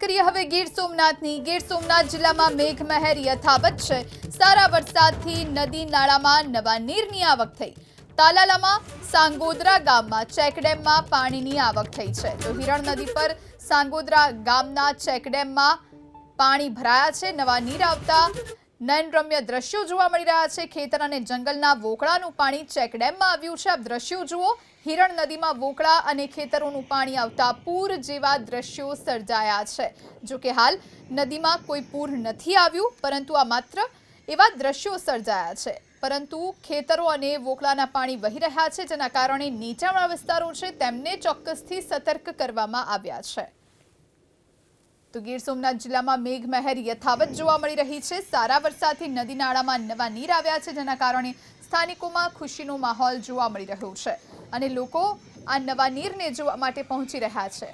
કરીએ હવે ગીર સોમનાથની. ગીર સોમનાથ જિલ્લામાં મેઘમહેર યથાવત છે. સારા વરસાદથી નદી નાળામાં નવા નીરની આવક થઈ. તાલાલામાં સાંગોદરા ગામમાં ચેકડેમમાં પાણીની આવક થઈ છે. તો હિરણ નદી પર સાંગોદરા ગામના ચેકડેમમાં પાણી ભરાયા છે. નવા નીર આવતા નયનરમ્ય દ્રશ્યો જોવા મળી રહ્યા છે. ખેતર અને જંગલના વોકળાનું પાણી ચેકડેમમાં આવ્યું છે. આપ દ્રશ્યો જુઓ. હિરણ નદીમાં વોકળા અને ખેતરોનું પાણી આવતા પૂર જેવા દ્રશ્યો સર્જાયા છે. જો કે હાલ નદીમાં કોઈ પૂર નથી આવ્યું, પરંતુ આ માત્ર એવા દ્રશ્યો સર્જાયા છે. પરંતુ ખેતરો અને વોકળાના પાણી વહી રહ્યા છે, જેના કારણે નીચાણવાળા વિસ્તારો છે, તેમને ચોક્કસથી સતર્ક કરવામાં આવ્યા છે. તો ગીર સોમનાથ જિલ્લામાં મેઘમહેર યથાવત જોવા મળી રહી છે. સારા વરસાદથી નદી નાળામાં નવા નીર આવ્યા છે, જેના કારણે સ્થાનિકોમાં ખુશીનો માહોલ જોવા મળી રહ્યો છે અને લોકો આ નવા નીરને જોવા માટે પહોંચી રહ્યા છે.